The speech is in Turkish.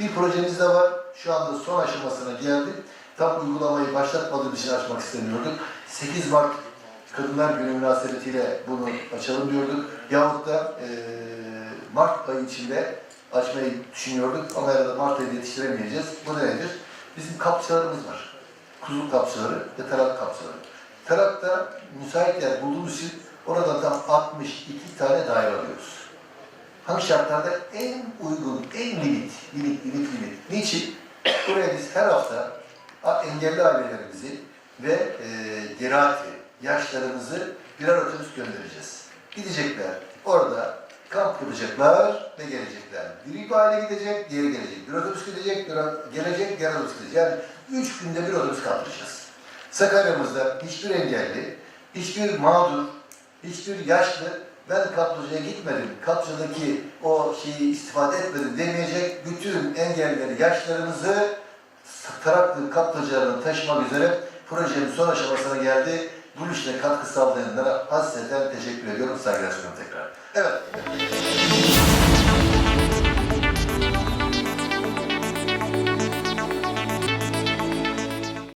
Bir projemiz de var. Şu anda son aşamasına geldi. Tam uygulamayı başlatmadığım için açmak istemiyorduk. 8 Mart Kadınlar Günü münasebetiyle bunu açalım diyorduk. Yahut da eee Mart ayı içinde açmayı düşünüyorduk ama herhalde Mart ayında yetiştiremeyeceğiz. Bu nedir? Bizim kapçalarımız var. Kuzu kapçaları ve tarak kapçaları. Tarakta müsait yer bulduğumuz için oradan tam 62 tane daire alıyoruz. Hangi şartlarda en uygun, en limit, Niçin? Buraya biz her hafta engelli ailelerimizi ve e, geriatri, yaşlarımızı birer otobüs göndereceğiz. Gidecekler, orada kamp kuracaklar ve gelecekler. Bir aile gidecek, diğeri gelecek. Bir otobüs gidecek, bir gelecek, diğer otobüs gidecek. Yani üç günde bir otobüs kaldıracağız. Sakarya'mızda hiçbir engelli, hiçbir mağdur, hiçbir yaşlı ben kaplıcaya gitmedim, kaplıcadaki o şeyi istifade etmedim demeyecek engelleri, yaşlarımızı taraklı kaplıcalarına taşımak üzere projenin son aşamasına geldi. Bu işle katkı sağlayanlara hasreten teşekkür ediyorum, saygılar sunuyorum tekrar. Evet.